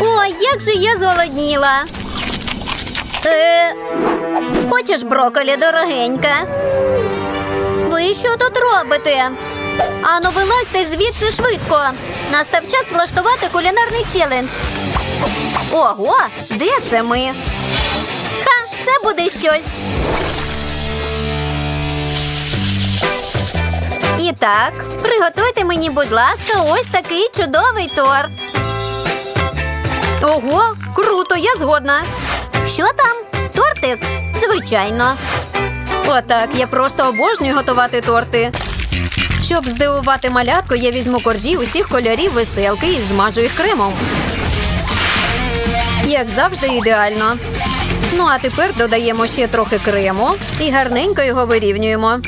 Ой, як же я зголодніла. Е, хочеш броколі, дорогенька? Ви що тут робите? Ану, вилазьте звідси швидко. Настав час влаштувати кулінарний челендж. Ого, де це ми? Ха, це буде щось. І так, приготуйте мені, будь ласка, ось такий чудовий торт. Ого, круто, я згодна. Що там? Тортик? Звичайно. Отак, я просто обожнюю готувати торти. Щоб здивувати малятку, я візьму коржі усіх кольорів веселки і змажу їх кремом. Як завжди, ідеально. Ну а тепер додаємо ще трохи крему і гарненько його вирівнюємо.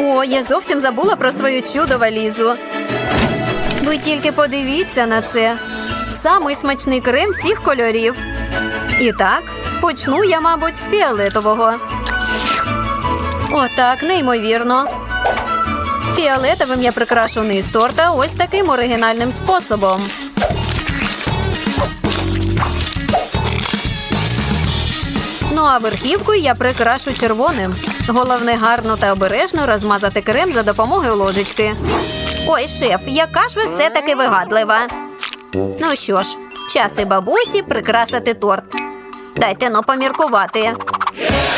О, я зовсім забула про свою чудо валізу. Ви тільки подивіться на це. Самий смачний крем всіх кольорів. І так, почну я, мабуть, з фіолетового. Отак, неймовірно. Фіолетовим я прикрашу низ торта ось таким оригінальним способом. Ну а верхівку я прикрашу червоним. Головне гарно та обережно розмазати крем за допомогою ложечки. Ой, шеф, яка ж ви все-таки вигадлива. Ну що ж, час і бабусі прикрасити торт. Дайте но поміркувати.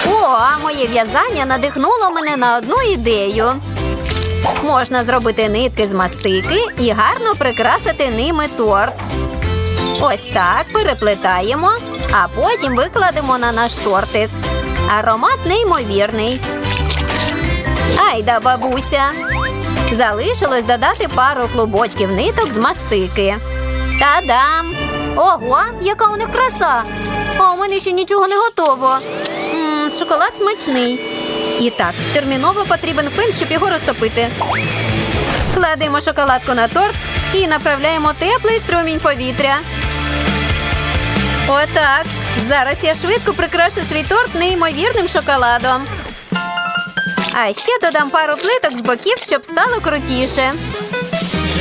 О, а моє в'язання надихнуло мене на одну ідею. Можна зробити нитки з мастики і гарно прикрасити ними торт. Ось так переплетаємо, а потім викладемо на наш тортик. Аромат неймовірний. Айда, бабуся. Залишилось додати пару клубочків ниток з мастики. Та-дам! Ого, яка у них краса! А у мене ще нічого не готово. М, шоколад смачний. І так, терміново потрібен фен, щоб його розтопити. Кладемо шоколадку на торт і направляємо теплий струмінь повітря. Отак. Зараз я швидко прикрашу свій торт неймовірним шоколадом. А ще додам пару плиток з боків, щоб стало крутіше.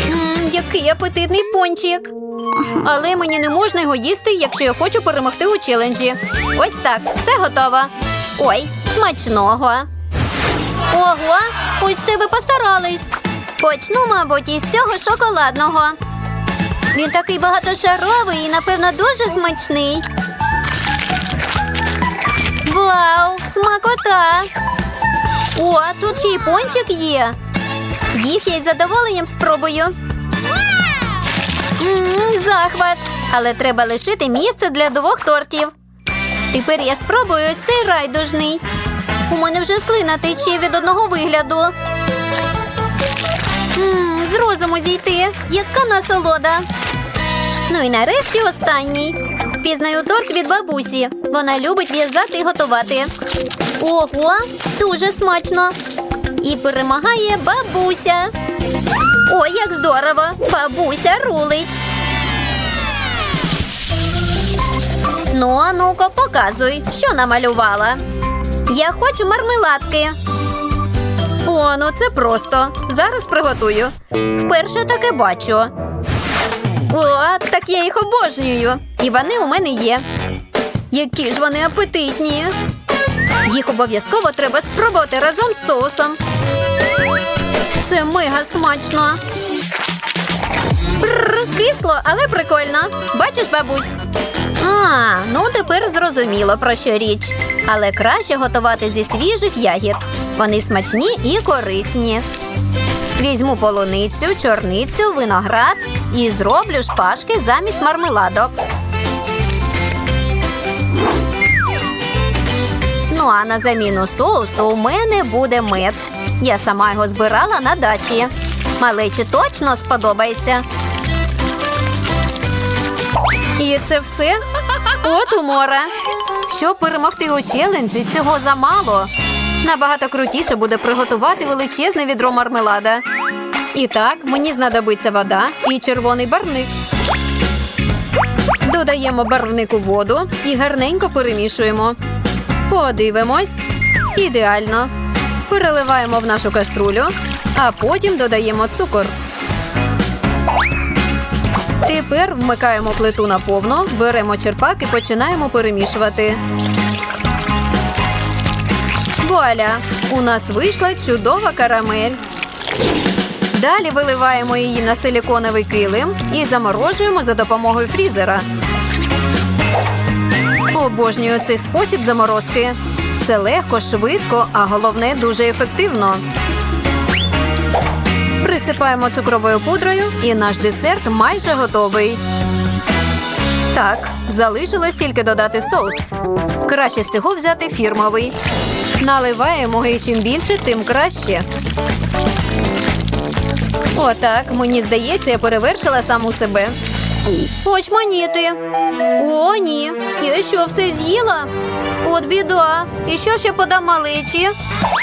Мм, який апетитний пончик. Але мені не можна його їсти, якщо я хочу перемогти у челенджі. Ось так, все готово. Ой, смачного. Ого, ось це ви постарались. Почну, мабуть, із цього шоколадного. Він такий багатошаровий і, напевно, дуже смачний. Вау, смакота! О, тут ще й пончик є. Їх я із задоволенням спробую. Ммм, захват. Але треба лишити місце для двох тортів. Тепер я спробую ось цей райдужний. У мене вже слина тече від одного вигляду. Ммм, з розуму зійти. Яка насолода. Ну і нарешті останній. Пізнаю торт від бабусі. Вона любить в'язати і готувати. Ого, дуже смачно. І перемагає бабуся. Ой, як здорово! Бабуся рулить. Ну, а ну-ка, показуй, що намалювала. Я хочу мармеладки. О, ну це просто. Зараз приготую. Вперше таке бачу. О, так я їх обожнюю. І вони у мене є. Які ж вони апетитні. Їх обов'язково треба спробувати разом з соусом. Це мега смачно. Бррр, кисло, але прикольно. Бачиш, бабусь? А, ну тепер зрозуміло про що річ. Але краще готувати зі свіжих ягід. Вони смачні і корисні. Візьму полуницю, чорницю, виноград і зроблю шпажки замість мармеладок. Ну а на заміну соусу у мене буде мед. Я сама його збирала на дачі. Малечі точно сподобається. І це все? От умора. Щоб перемогти у челенджі, цього замало. Набагато крутіше буде приготувати величезне відро мармелада. І так, мені знадобиться вода і червоний барвник. Додаємо барвник у воду і гарненько перемішуємо. Подивимось. Ідеально. Переливаємо в нашу каструлю, а потім додаємо цукор. Тепер вмикаємо плиту на повну, беремо черпак і починаємо перемішувати. Вуаля! У нас вийшла чудова карамель. Далі виливаємо її на силіконовий килим і заморожуємо за допомогою фрізера. Обожнюю цей спосіб заморозки. Це легко, швидко, а головне дуже ефективно. Присипаємо цукровою пудрою, і наш десерт майже готовий. Так, залишилось тільки додати соус. Краще всього взяти фірмовий. Наливаємо і чим більше, тим краще. Отак, мені здається, я перевершила саму себе. Очманіти. О, ні. Я що, все з'їла? От біда. І що ще подам малечі?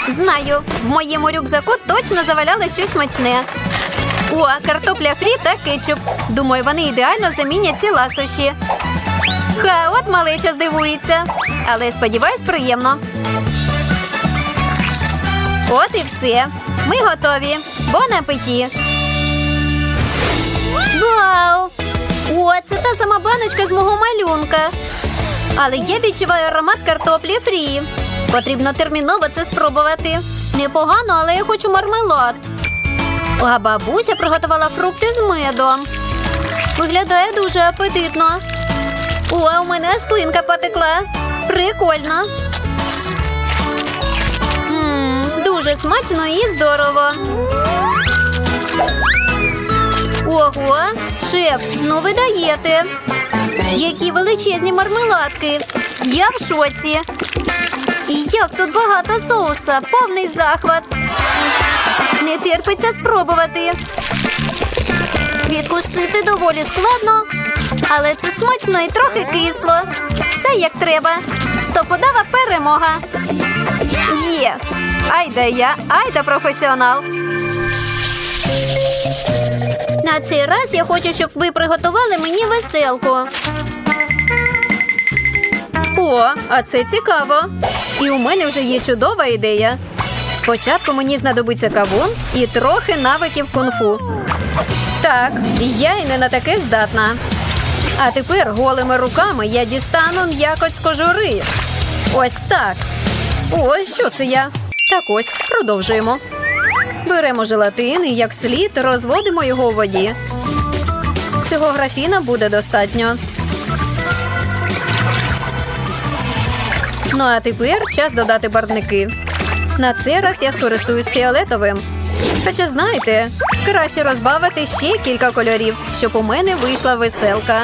Знаю, в моєму рюкзаку точно заваляли щось смачне. О, картопля фрі та кетчуп. Думаю, вони ідеально замінять ці ласощі. Ха, от малеча здивується. Але сподіваюсь, приємно. От і все. Ми готові. Бон апеті. Вау! О, це та сама баночка з мого малюнка. Але я відчуваю аромат картоплі фрі. Потрібно терміново це спробувати. Непогано, але я хочу мармелад. А бабуся приготувала фрукти з медом. Виглядає дуже апетитно. О, у мене аж слинка потекла. Прикольно. Ммм, дуже смачно і здорово. Ого, шеф, ну ви даєте. Які величезні мармеладки. Я в шоці. І як тут багато соуса, повний захват. Не терпиться спробувати. Відкусити доволі складно, але це смачно і трохи кисло. Все як треба. Стопудова перемога. Є. Айда я, айда професіонал. На цей раз я хочу, щоб ви приготували мені веселку. О, а це цікаво. І у мене вже є чудова ідея. Спочатку мені знадобиться кавун і трохи навиків кунг-фу. Так, я й не на таке здатна. А тепер голими руками я дістану м'якоть з кожури. Ось так. Ой, що це я? Так ось, продовжуємо. Беремо желатин і як слід розводимо його у воді. Цього графіна буде достатньо. Ну а тепер час додати барвники. На цей раз я скористуюсь фіолетовим. Хоча знаєте, краще розбавити ще кілька кольорів, щоб у мене вийшла веселка.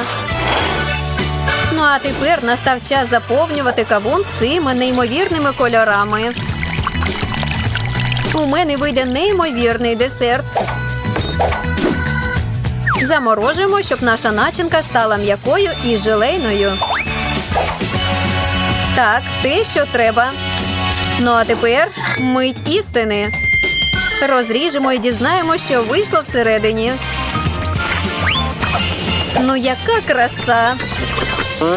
Ну а тепер настав час заповнювати кавун цими неймовірними кольорами. У мене вийде неймовірний десерт. Заморожуємо, щоб наша начинка стала м'якою і желейною. Так, те, що треба. Ну а тепер мить істини. Розріжемо і дізнаємося, що вийшло всередині. Ну, яка краса!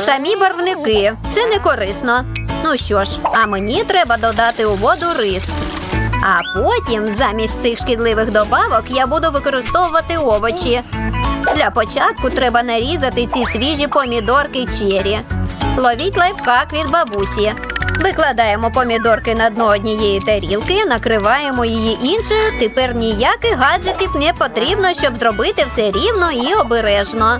Самі барвники. Це не корисно. Ну що ж, а мені треба додати у воду рис. А потім замість цих шкідливих добавок я буду використовувати овочі. Для початку треба нарізати ці свіжі помідорки чері. Ловіть лайфхак від бабусі. Викладаємо помідорки на дно однієї тарілки, накриваємо її іншою. Тепер ніяких гаджетів не потрібно, щоб зробити все рівно і обережно.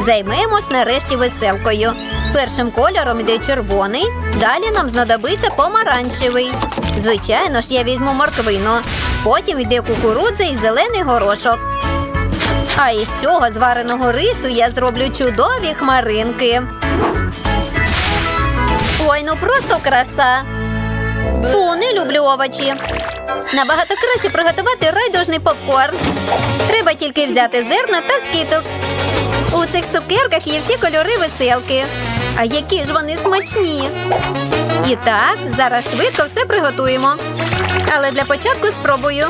Займемось нарешті веселкою. Першим кольором йде червоний, далі нам знадобиться помаранчевий. Звичайно ж, я візьму морквину. Потім йде кукурудза і зелений горошок. А із цього звареного рису я зроблю чудові хмаринки. Ой, ну просто краса. Фу, не люблю овочі. Набагато краще приготувати райдужний попкорн. Треба тільки взяти зерна та скітлз. Цих цукерках є всі кольори веселки. А які ж вони смачні. І так, зараз швидко все приготуємо. Але для початку спробую.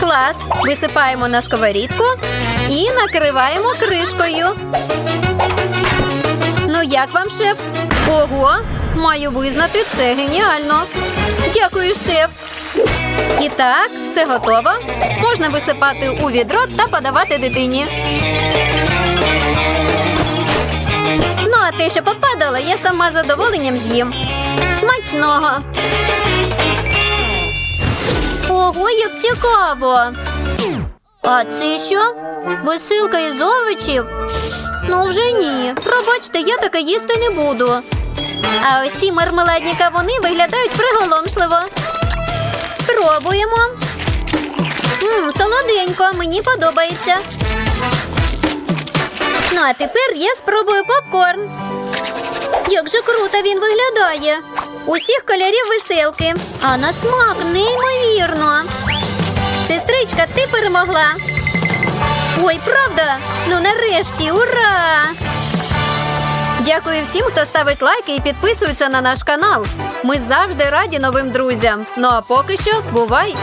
Клас. Висипаємо на сковорідку і накриваємо кришкою. Ну, як вам, шеф? Ого, маю визнати, це геніально. Дякую, шеф. І так, все готово. Можна висипати у відро та подавати дитині. Таке, що попадало, я сама задоволенням з'їм. Смачного. Ого, як цікаво. А це що? Висилка із овочів? Ну вже ні. Пробачте, я таке їсти не буду. А ось ці мармеладні кавуни виглядають приголомшливо. Спробуємо. Мм, солоденько, мені подобається. Ну, а тепер я спробую попкорн. Як же круто він виглядає. Усіх кольорів веселки. А на смак неймовірно. Сестричка, ти перемогла. Ой, правда? Ну нарешті, ура! Дякую всім, хто ставить лайки і підписується на наш канал. Ми завжди раді новим друзям. Ну а поки що, бувай!